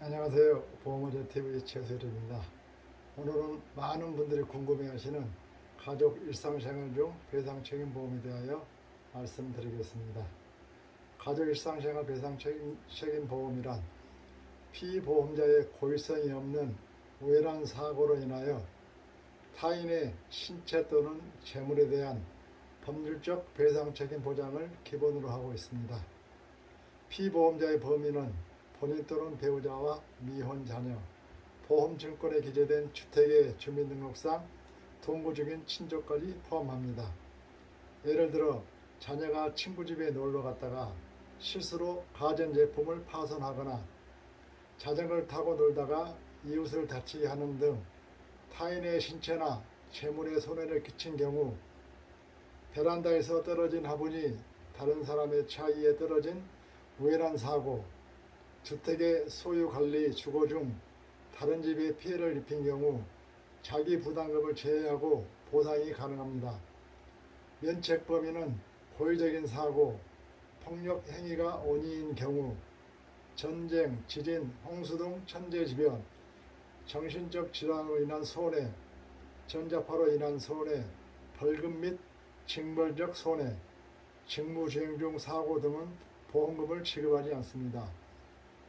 안녕하세요. 보험의료 TV 최세림입니다. 오늘은 많은 분들이 궁금해하시는 가족 일상생활 중 배상 책임 보험에 대하여 말씀드리겠습니다. 가족 일상생활 배상 책임, 책임 보험이란 피보험자의 고의성이 없는 우연한 사고로 인하여 타인의 신체 또는 재물에 대한 법률적 배상 책임 보장을 기본으로 하고 있습니다. 피보험자의 범위는 본인 또는 배우자와 미혼 자녀, 보험증권에 기재된 주택의 주민등록상 동거 중인 친족까지 포함합니다. 예를 들어 자녀가 친구 집에 놀러 갔다가 실수로 가전제품을 파손하거나 자전거를 타고 놀다가 이웃을 다치게 하는 등 타인의 신체나 재물에 손해를 끼친 경우 베란다에서 떨어진 화분이 다른 사람의 차이에 떨어진 우연한 사고, 주택의 소유 관리 주거 중 다른 집에 피해를 입힌 경우 자기 부담금을 제외하고 보상이 가능합니다. 면책 범위는 고의적인 사고, 폭력 행위가 원인인 경우, 전쟁, 지진, 홍수 등 천재지변, 정신적 질환으로 인한 손해, 전자파로 인한 손해, 벌금 및 징벌적 손해, 직무주행 중 사고 등은 보험금을 지급하지 않습니다.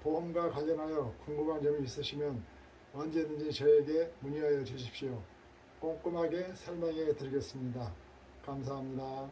보험과 관련하여 궁금한 점이 있으시면 언제든지 저에게 문의하여 주십시오. 꼼꼼하게 설명해 드리겠습니다. 감사합니다.